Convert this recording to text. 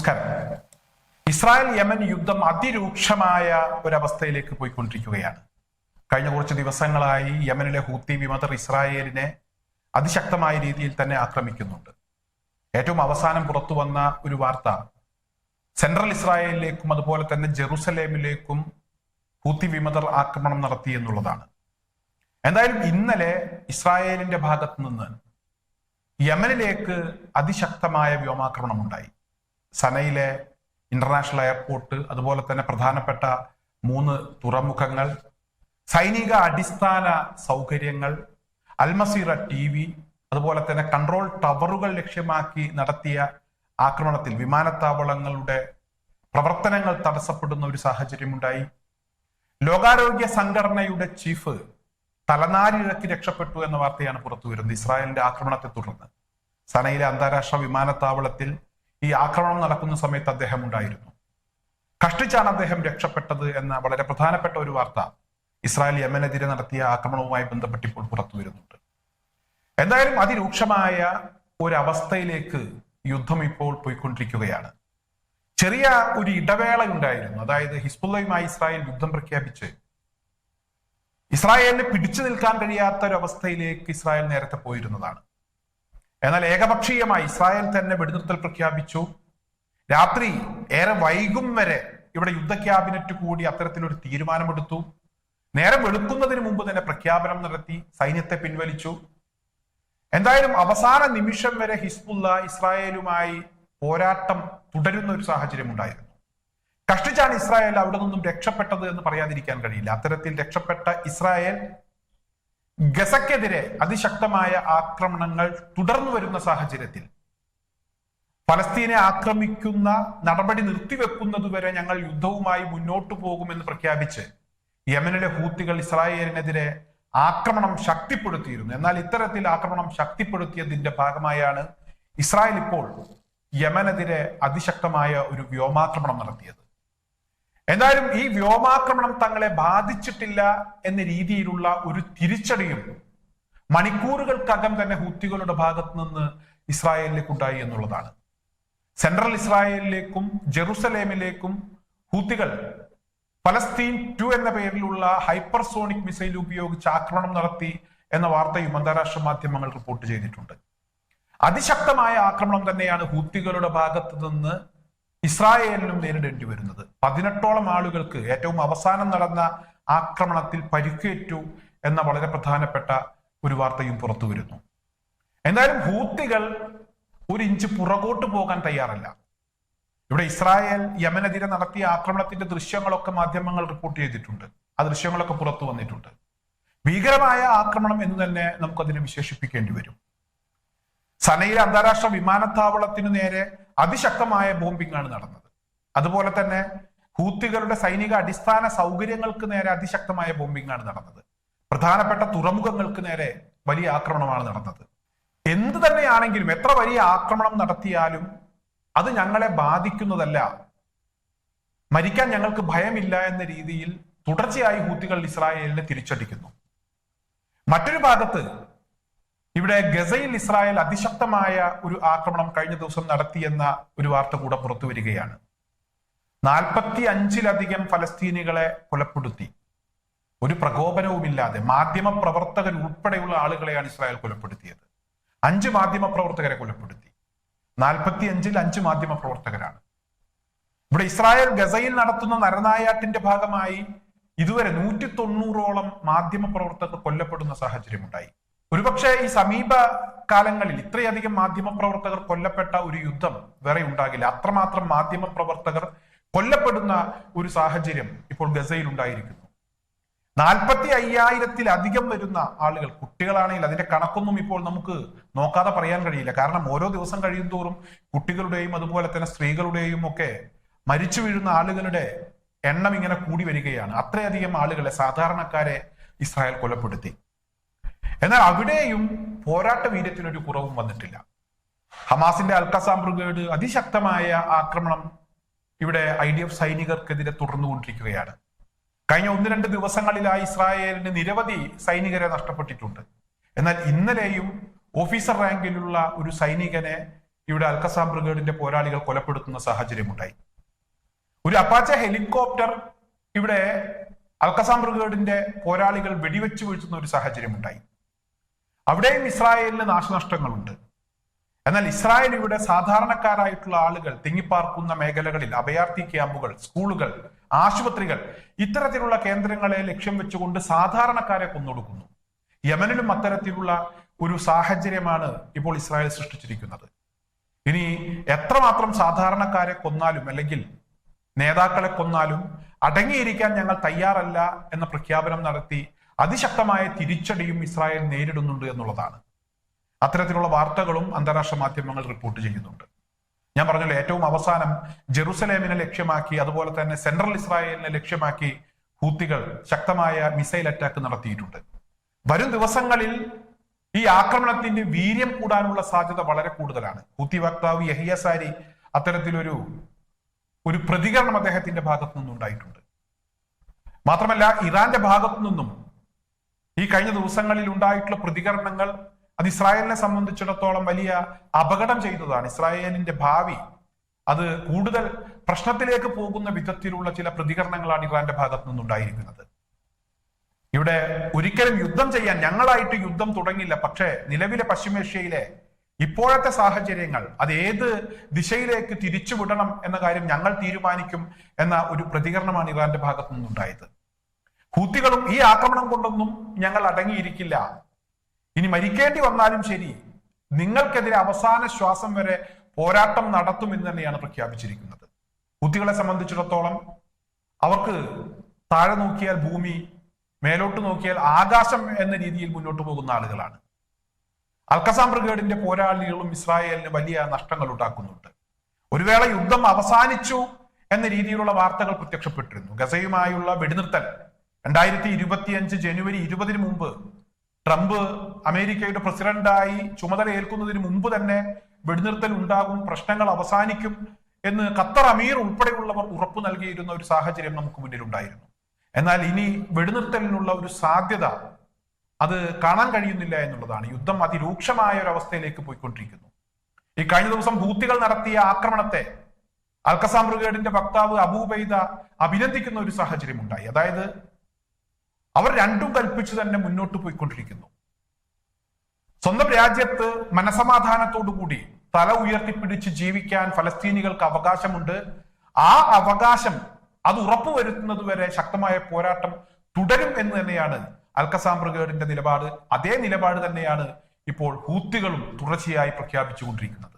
നമസ്കാരം. Israel Yemen യുദ്ധം അതിരൂക്ഷമായ ഒരവസ്ഥയിലേക്ക് പോയിക്കൊണ്ടിരിക്കുകയാണ്. കഴിഞ്ഞ കുറച്ച് ദിവസങ്ങളായി യമനിലെ ഹൂത്തി വിമതർ ഇസ്രായേലിനെ അതിശക്തമായ രീതിയിൽ തന്നെ ആക്രമിക്കുന്നുണ്ട്. ഏറ്റവും അവസാനം പുറത്തു വന്ന ഒരു വാർത്ത സെൻട്രൽ ഇസ്രായേലിലേക്കും അതുപോലെ തന്നെ ജെറുസലേമിലേക്കും ഹൂത്തി വിമതർ ആക്രമണം നടത്തി എന്നുള്ളതാണ്. എന്തായാലും ഇന്നലെ ഇസ്രായേലിന്റെ ഭാഗത്ത് നിന്ന് യമനിലേക്ക് അതിശക്തമായ വ്യോമാക്രമണം ഉണ്ടായി സനയിലെ ഇന്റർനാഷണൽ എയർപോർട്ട് അതുപോലെ തന്നെ പ്രധാനപ്പെട്ട മൂന്ന് തുറമുഖങ്ങൾ സൈനിക അടിസ്ഥാന സൗകര്യങ്ങൾ അൽമസീറ ടി വി അതുപോലെ തന്നെ കൺട്രോൾ ടവറുകൾ ലക്ഷ്യമാക്കി നടത്തിയ ആക്രമണത്തിൽ വിമാനത്താവളങ്ങളുടെ പ്രവർത്തനങ്ങൾ തടസ്സപ്പെടുന്ന ഒരു സാഹചര്യമുണ്ടായി. ലോകാരോഗ്യ സംഘടനയുടെ ചീഫ് തലനാരിഴക്കി രക്ഷപ്പെട്ടു എന്ന വാർത്തയാണ് പുറത്തു വരുന്നത് ഇസ്രായേലിന്റെ ആക്രമണത്തെ തുടർന്ന്. സനയിലെ അന്താരാഷ്ട്ര വിമാനത്താവളത്തിൽ ഈ ആക്രമണം നടക്കുന്ന സമയത്ത് അദ്ദേഹം ഉണ്ടായിരുന്നു. കഷ്ടിച്ചാണ് അദ്ദേഹം രക്ഷപ്പെട്ടത് എന്ന വളരെ പ്രധാനപ്പെട്ട ഒരു വാർത്ത ഇസ്രായേൽ യമനെതിരെ നടത്തിയ ആക്രമണവുമായി ബന്ധപ്പെട്ട് ഇപ്പോൾ പുറത്തു വരുന്നുണ്ട്. എന്തായാലും അതിരൂക്ഷമായ ഒരവസ്ഥയിലേക്ക് യുദ്ധം ഇപ്പോൾ പോയിക്കൊണ്ടിരിക്കുകയാണ്. ചെറിയ ഒരു ഇടവേള ഉണ്ടായിരുന്നു. അതായത് ഹിസ്ബുള്ളയുമായി ഇസ്രായേൽ യുദ്ധം പ്രഖ്യാപിച്ച് ഇസ്രായേലിന് പിടിച്ചു നിൽക്കാൻ കഴിയാത്ത ഒരു അവസ്ഥയിലേക്ക് ഇസ്രായേൽ നേരത്തെ പോയിരുന്നതാണ്. എന്നാൽ ഏകപക്ഷീയമായി ഇസ്രായേൽ തന്നെ വെടിനിർത്തൽ പ്രഖ്യാപിച്ചു. രാത്രി ഏറെ വൈകും വരെ ഇവിടെ യുദ്ധ ക്യാബിനറ്റ് കൂടി അത്തരത്തിലൊരു തീരുമാനമെടുത്തു. നേരെ വെളുക്കുന്നതിന് മുമ്പ് തന്നെ പ്രഖ്യാപനം നടത്തി സൈന്യത്തെ പിൻവലിച്ചു. എന്തായാലും അവസാന നിമിഷം വരെ ഹിസ്ബുല്ല ഇസ്രായേലുമായി പോരാട്ടം തുടരുന്ന ഒരു സാഹചര്യം ഉണ്ടായിരുന്നു. കഷ്ടിച്ചാണ് ഇസ്രായേൽ അവിടെ നിന്നും രക്ഷപ്പെട്ടത് എന്ന് പറയാതിരിക്കാൻ കഴിയില്ല. അത്തരത്തിൽ രക്ഷപ്പെട്ട ഇസ്രായേൽ ഗസക്കെതിരെ അതിശക്തമായ ആക്രമണങ്ങൾ തുടർന്നു വരുന്ന സാഹചര്യത്തിൽ ഫലസ്തീനെ ആക്രമിക്കുന്ന നടപടി നിർത്തിവെക്കുന്നതുവരെ ഞങ്ങൾ യുദ്ധവുമായി മുന്നോട്ടു പോകുമെന്ന് പ്രഖ്യാപിച്ച് യമനിലെ ഹൂത്തികൾ ഇസ്രായേലിനെതിരെ ആക്രമണം ശക്തിപ്പെടുത്തിയിരുന്നു. എന്നാൽ ഇത്തരത്തിൽ ആക്രമണം ശക്തിപ്പെടുത്തിയതിന്റെ ഭാഗമായാണ് ഇസ്രായേൽ ഇപ്പോൾ യമനെതിരെ അതിശക്തമായ ഒരു വ്യോമാക്രമണം നടത്തിയത്. എന്തായാലും ഈ വ്യോമാക്രമണം തങ്ങളെ ബാധിച്ചിട്ടില്ല എന്ന രീതിയിലുള്ള ഒരു തിരിച്ചടിയും മണിക്കൂറുകൾക്കകം തന്നെ ഹൂത്തികളുടെ ഭാഗത്ത് നിന്ന് ഇസ്രായേലിലേക്ക് ഉണ്ടായി എന്നുള്ളതാണ്. സെൻട്രൽ ഇസ്രായേലിലേക്കും ജെറുസലേമിലേക്കും ഹൂത്തികൾ ഫലസ്തീൻ ടു എന്ന പേരിലുള്ള ഹൈപ്പർസോണിക് മിസൈൽ ഉപയോഗിച്ച് ആക്രമണം നടത്തി എന്ന വാർത്തയും അന്താരാഷ്ട്ര മാധ്യമങ്ങൾ റിപ്പോർട്ട് ചെയ്തിട്ടുണ്ട്. അതിശക്തമായ ആക്രമണം തന്നെയാണ് ഹൂത്തികളുടെ ഭാഗത്ത് നിന്ന് ഇസ്രായേലിനും നേരിടേണ്ടി വരുന്നത്. പതിനെട്ടോളം ആളുകൾക്ക് ഏറ്റവും അവസാനം നടന്ന ആക്രമണത്തിൽ പരിക്കേറ്റു എന്ന വളരെ പ്രധാനപ്പെട്ട ഒരു വാർത്തയും പുറത്തു വരുന്നു. എന്തായാലും ഹൂത്തികൾ ഒരു ഇഞ്ച് പുറകോട്ട് പോകാൻ തയ്യാറല്ല. ഇവിടെ ഇസ്രായേൽ യമനെതിരെ നടത്തിയ ആക്രമണത്തിന്റെ ദൃശ്യങ്ങളൊക്കെ മാധ്യമങ്ങൾ റിപ്പോർട്ട് ചെയ്തിട്ടുണ്ട്. ആ ദൃശ്യങ്ങളൊക്കെ പുറത്തു വന്നിട്ടുണ്ട്. ഭീകരമായ ആക്രമണം എന്ന് തന്നെ നമുക്കതിനെ വിശേഷിപ്പിക്കേണ്ടി വരും. സനയിലെ അന്താരാഷ്ട്ര വിമാനത്താവളത്തിനു നേരെ അതിശക്തമായ ബോംബിംഗ് ആണ് നടന്നത്. അതുപോലെ തന്നെ ഹൂത്തികളുടെ സൈനിക അടിസ്ഥാന സൗകര്യങ്ങൾക്ക് നേരെ അതിശക്തമായ ബോംബിംഗ് ആണ് നടന്നത്. പ്രധാനപ്പെട്ട തുറമുഖങ്ങൾക്ക് നേരെ വലിയ ആക്രമണമാണ് നടന്നത്. എന്ത് തന്നെയാണെങ്കിലും എത്ര വലിയ ആക്രമണം നടത്തിയാലും അത് ഞങ്ങളെ ബാധിക്കുന്നതല്ല. മരിക്കാൻ ഞങ്ങൾക്ക് ഭയമില്ല എന്ന രീതിയിൽ തുടർച്ചയായി ഹൂത്തികൾ ഇസ്രായേലിനെ തിരിച്ചടിക്കുന്നു. മറ്റൊരു ഭാഗത്ത് ഇവിടെ ഗസയിൽ ഇസ്രായേൽ അതിശക്തമായ ഒരു ആക്രമണം കഴിഞ്ഞ ദിവസം നടത്തിയെന്ന ഒരു വാർത്ത കൂടെ പുറത്തു വരികയാണ്. നാൽപ്പത്തി അഞ്ചിലധികം ഫലസ്തീനികളെ കൊലപ്പെടുത്തി. ഒരു പ്രകോപനവുമില്ലാതെ മാധ്യമ പ്രവർത്തകർ ഉൾപ്പെടെയുള്ള ആളുകളെയാണ് ഇസ്രായേൽ കൊലപ്പെടുത്തിയത്. അഞ്ച് മാധ്യമ പ്രവർത്തകരെ കൊലപ്പെടുത്തി. നാൽപ്പത്തി അഞ്ചിൽ അഞ്ച് മാധ്യമ പ്രവർത്തകരാണ്. ഇവിടെ ഇസ്രായേൽ ഗസയിൽ നടത്തുന്ന നരനായാട്ടിന്റെ ഭാഗമായി ഇതുവരെ നൂറ്റി തൊണ്ണൂറോളം മാധ്യമ പ്രവർത്തകർ കൊല്ലപ്പെടുന്ന സാഹചര്യമുണ്ടായി. ഒരുപക്ഷെ ഈ സമീപ കാലങ്ങളിൽ ഇത്രയധികം മാധ്യമപ്രവർത്തകർ കൊല്ലപ്പെട്ട ഒരു യുദ്ധം വേറെ ഉണ്ടാകില്ല. അത്രമാത്രം മാധ്യമപ്രവർത്തകർ കൊല്ലപ്പെടുന്ന ഒരു സാഹചര്യം ഇപ്പോൾ ഗസയിൽ ഉണ്ടായിരിക്കുന്നു. നാൽപ്പത്തി അയ്യായിരത്തിലധികം വരുന്ന ആളുകൾ കുട്ടികളാണെങ്കിൽ അതിന്റെ കണക്കൊന്നും ഇപ്പോൾ നമുക്ക് നോക്കാതെ പറയാൻ കഴിയില്ല. കാരണം ഓരോ ദിവസം കഴിയും തോറും കുട്ടികളുടെയും അതുപോലെ തന്നെ സ്ത്രീകളുടെയും ഒക്കെ മരിച്ചു വീഴുന്ന ആളുകളുടെ എണ്ണം ഇങ്ങനെ കൂടി വരികയാണ്. അത്രയധികം ആളുകളെ സാധാരണക്കാരെ ഇസ്രായേൽ കൊലപ്പെടുത്തി. എന്നാൽ അവിടെയും പോരാട്ട വീര്യത്തിനൊരു കുറവും വന്നിട്ടില്ല. ഹമാസിന്റെ അൽക്കസാം ബ്രിഗേഡ് അതിശക്തമായ ആക്രമണം ഇവിടെ ഐ ഡി എഫ് സൈനികർക്കെതിരെ തുടർന്നുകൊണ്ടിരിക്കുകയാണ്. കഴിഞ്ഞ ഒന്ന് രണ്ട് ദിവസങ്ങളിലായി ഇസ്രായേലിന് നിരവധി സൈനികരെ നഷ്ടപ്പെട്ടിട്ടുണ്ട്. എന്നാൽ ഇന്നലെയും ഓഫീസർ റാങ്കിലുള്ള ഒരു സൈനികനെ ഇവിടെ അൽക്കസാം ബ്രിഗേഡിന്റെ പോരാളികൾ കൊലപ്പെടുത്തുന്ന സാഹചര്യമുണ്ടായി. ഒരു അപ്പാച്ച ഹെലികോപ്റ്റർ ഇവിടെ അൽക്കസാം ബ്രിഗേഡിന്റെ പോരാളികൾ വെടിവെച്ച് വീഴ്ത്തുന്ന ഒരു സാഹചര്യമുണ്ടായി. അവിടെയും ഇസ്രായേലിന് നാശനഷ്ടങ്ങളുണ്ട്. എന്നാൽ ഇസ്രായേൽ ഇവിടെ സാധാരണക്കാരായിട്ടുള്ള ആളുകൾ തിങ്ങിപ്പാർക്കുന്ന മേഖലകളിൽ അഭയാർത്ഥി ക്യാമ്പുകൾ സ്കൂളുകൾ ആശുപത്രികൾ ഇത്തരത്തിലുള്ള കേന്ദ്രങ്ങളെ ലക്ഷ്യം വെച്ചുകൊണ്ട് സാധാരണക്കാരെ കൊന്നൊടുക്കുന്നു. യമനിലും അത്തരത്തിലുള്ള ഒരു സാഹചര്യമാണ് ഇപ്പോൾ ഇസ്രായേൽ സൃഷ്ടിച്ചിരിക്കുന്നത്. ഇനി എത്രമാത്രം സാധാരണക്കാരെ കൊന്നാലും അല്ലെങ്കിൽ നേതാക്കളെ കൊന്നാലും അടങ്ങിയിരിക്കാൻ ഞങ്ങൾ തയ്യാറല്ല എന്ന പ്രഖ്യാപനം നടത്തി അതിശക്തമായ തിരിച്ചടിയും ഇസ്രായേൽ നേരിടുന്നുണ്ട് എന്നുള്ളതാണ്. അത്തരത്തിലുള്ള വാർത്തകളും അന്താരാഷ്ട്ര മാധ്യമങ്ങൾ റിപ്പോർട്ട് ചെയ്യുന്നുണ്ട്. ഞാൻ പറഞ്ഞല്ലോ ഏറ്റവും അവസാനം ജെറുസലേമിനെ ലക്ഷ്യമാക്കി അതുപോലെ തന്നെ സെൻട്രൽ ഇസ്രായേലിനെ ലക്ഷ്യമാക്കി ഹൂത്തികൾ ശക്തമായ മിസൈൽ അറ്റാക്ക് നടത്തിയിട്ടുണ്ട്. വരും ദിവസങ്ങളിൽ ഈ ആക്രമണത്തിന്റെ വീര്യം കൂടാനുള്ള സാധ്യത വളരെ കൂടുതലാണ്. ഹൂത്തി വക്താവ് യഹിയ സാരി അത്തരത്തിലൊരു ഒരു പ്രതികരണം അദ്ദേഹത്തിന്റെ ഭാഗത്തു നിന്നുണ്ടായിട്ടുണ്ട്. മാത്രമല്ല ഇറാന്റെ ഭാഗത്തു നിന്നും ഈ കഴിഞ്ഞ ദിവസങ്ങളിൽ ഉണ്ടായിട്ടുള്ള പ്രതികരണങ്ങൾ അത് ഇസ്രായേലിനെ സംബന്ധിച്ചിടത്തോളം വലിയ അപകടം ചെയ്തതാണ്. ഇസ്രായേലിന്റെ ഭാവി അത് കൂടുതൽ പ്രശ്നത്തിലേക്ക് പോകുന്ന വിധത്തിലുള്ള ചില പ്രതികരണങ്ങളാണ് ഇറാന്റെ ഭാഗത്തു നിന്നുണ്ടായിരിക്കുന്നത്. ഇവിടെ ഒരിക്കലും യുദ്ധം ചെയ്യാൻ ഞങ്ങളായിട്ട് യുദ്ധം തുടങ്ങില്ല. പക്ഷേ നിലവിലെ പശ്ചിമേഷ്യയിലെ ഇപ്പോഴത്തെ സാഹചര്യങ്ങൾ അത് ഏത് ദിശയിലേക്ക് തിരിച്ചുവിടണം എന്ന കാര്യം ഞങ്ങൾ തീരുമാനിക്കും എന്ന ഒരു പ്രതികരണമാണ് ഇറാന്റെ ഭാഗത്തു നിന്നുണ്ടായത്. ഹൂത്തികളും ഈ ആക്രമണം കൊണ്ടൊന്നും ഞങ്ങൾ അടങ്ങിയിരിക്കില്ല. ഇനി മരിക്കേണ്ടി വന്നാലും ശരി നിങ്ങൾക്കെതിരെ അവസാന ശ്വാസം വരെ പോരാട്ടം നടത്തും എന്ന് തന്നെയാണ് പ്രഖ്യാപിച്ചിരിക്കുന്നത്. ഹൂത്തികളെ സംബന്ധിച്ചിടത്തോളം അവർക്ക് താഴെ നോക്കിയാൽ ഭൂമി മേലോട്ട് നോക്കിയാൽ ആകാശം എന്ന രീതിയിൽ മുന്നോട്ട് പോകുന്ന ആളുകളാണ്. അൽക്കസാം ബ്രിഗേഡിന്റെ പോരാളികളും ഇസ്രായേലിന് വലിയ നഷ്ടങ്ങൾ ഉണ്ടാക്കുന്നുണ്ട്. ഒരു വേള യുദ്ധം അവസാനിച്ചു എന്ന രീതിയിലുള്ള വാർത്തകൾ പ്രത്യക്ഷപ്പെട്ടിരുന്നു. ഗസയുമായുള്ള വെടിനിർത്തൽ രണ്ടായിരത്തി ഇരുപത്തിയഞ്ച് ജനുവരി ഇരുപതിന് മുമ്പ് ട്രംപ് അമേരിക്കയുടെ പ്രസിഡന്റായി ചുമതല ഏൽക്കുന്നതിന് മുമ്പ് തന്നെ വെടിനിർത്തൽ ഉണ്ടാകും പ്രശ്നങ്ങൾ അവസാനിക്കും എന്ന് ഖത്തർ അമീർ ഉൾപ്പെടെയുള്ളവർ ഉറപ്പു നൽകിയിരുന്ന ഒരു സാഹചര്യം നമുക്ക് മുന്നിലുണ്ടായിരുന്നു. എന്നാൽ ഇനി വെടിനിർത്തലിനുള്ള ഒരു സാധ്യത അത് കാണാൻ കഴിയുന്നില്ല എന്നുള്ളതാണ്. യുദ്ധം അതിരൂക്ഷമായ ഒരു അവസ്ഥയിലേക്ക് പോയിക്കൊണ്ടിരിക്കുന്നു. ഈ കഴിഞ്ഞ ദിവസം ഭൂത്തികൾ നടത്തിയ ആക്രമണത്തെ അൽക്കസാം ബ്രിഗേഡിന്റെ വക്താവ് അബൂബൈദ അഭിനന്ദിക്കുന്ന ഒരു സാഹചര്യം ഉണ്ടായി അതായത് അവർ രണ്ടും കൽപ്പിച്ചു തന്നെ മുന്നോട്ട് പോയിക്കൊണ്ടിരിക്കുന്നു. സ്വന്തം രാജ്യത്ത് മനസമാധാനത്തോടുകൂടി തല ഉയർത്തിപ്പിടിച്ച് ജീവിക്കാൻ ഫലസ്തീനികൾക്ക് അവകാശമുണ്ട്. ആ അവകാശം അത് ഉറപ്പുവരുത്തുന്നത് വരെ ശക്തമായ പോരാട്ടം തുടരും എന്ന് തന്നെയാണ് അൽക്കസാം ബ്രിഗേഡിന്റെ നിലപാട്. അതേ നിലപാട് തന്നെയാണ് ഇപ്പോൾ ഹൂത്തികളും തുടർച്ചയായി പ്രഖ്യാപിച്ചുകൊണ്ടിരിക്കുന്നത്.